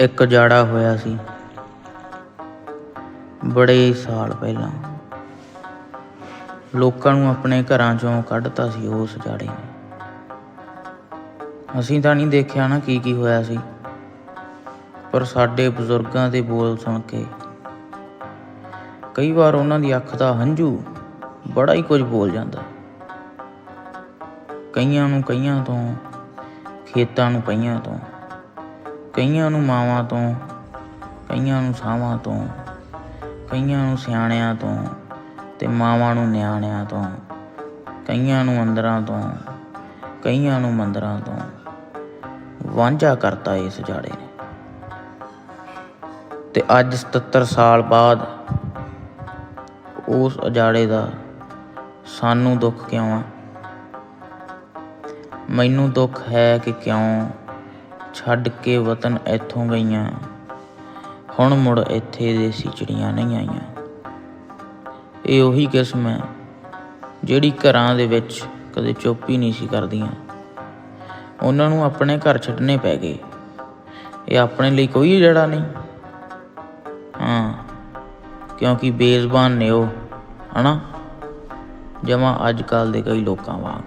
ਇੱਕ ਜਾੜਾ ਹੋਇਆ ਸੀ। ਬੜੇ ਸਾਲ ਪਹਿਲਾਂ। ਲੋਕਾਂ ਨੂੰ ਆਪਣੇ ਘਰਾਂ ਚੋਂ ਕੱਢਤਾ ਸੀ ਉਸ ਜਾੜੇ ਨੇ। ਅਸੀਂ ਤਾਂ ਨਹੀਂ ਦੇਖਿਆ ਨਾ ਕੀ ਕੀ ਹੋਇਆ ਸੀ। ਪਰ ਸਾਡੇ ਬਜ਼ੁਰਗਾਂ ਦੇ ਬੋਲ ਸੁਣ ਕੇ ਕਈ ਵਾਰ ਉਹਨਾਂ ਦੀ ਅੱਖ ਦਾ ਹੰਝੂ ਬੜਾ ਹੀ ਕੁਝ ਬੋਲ ਜਾਂਦਾ। ਕਈਆਂ ਨੂੰ ਕਈਆਂ ਤੋਂ, ਖੇਤਾਂ ਨੂੰ ਪਈਆਂ ਤੋਂ। ਕਈਆਂ ਨੂੰ ਮਾਵਾਂ ਤੋਂ, ਕਈਆਂ ਨੂੰ ਸਾਵਾਂ ਤੋਂ, ਕਈਆਂ ਨੂੰ ਸਿਆਣਿਆਂ ਤੋਂ ਤੇ ਮਾਵਾਂ ਨੂੰ ਨਿਆਣਿਆਂ ਤੋਂ, ਕਈਆਂ ਨੂੰ ਅੰਦਰਾਂ ਤੋਂ, ਕਈਆਂ ਨੂੰ ਮੰਦਰਾਂ ਤੋਂ। ਵਾਂਝਾ ਕਰਤਾ ਇਸ ਜਾੜੇ ਨੇ। ਤੇ ਅੱਜ 77 ਸਾਲ ਬਾਅਦ ਉਸ ਅਜਾੜੇ ਦਾ ਸਾਨੂੰ ਦੁੱਖ ਕਿਉਂ ਆ? ਮੈਨੂੰ ਦੁੱਖ ਹੈ ਕਿ ਕਿਉਂ ਛੱਡ ਕੇ ਵਤਨ ਇੱਥੋਂ ਗਈਆਂ। ਹੁਣ ਮੁੜ ਇੱਥੇ ਦੇ ਸਿਚੜੀਆਂ ਨਹੀਂ ਆਈਆਂ। ਇਹ ਉਹੀ ਕਿਸਮ ਹੈ, ਜਿਹੜੀ ਘਰਾਂ ਦੇ ਵਿੱਚ ਕਦੇ ਚੁੱਪ ਹੀ ਨਹੀਂ ਸੀ ਕਰਦੀਆਂ। ਉਹਨਾਂ ਨੂੰ ਆਪਣੇ ਘਰ ਛੱਡਣੇ ਪੈ ਗਏ। ਇਹ ਆਪਣੇ ਲਈ ਕੋਈ ਜੜਾ ਨਹੀਂ। ਹਾਂ, ਕਿਉਂਕਿ ਬੇਜ਼ਬਾਨ ਨੇ ਉਹ, ਹਨਾ? ਜਮਾ ਅੱਜ ਕੱਲ ਦੇ ਕਈ ਲੋਕਾਂ ਵਾਂਗ।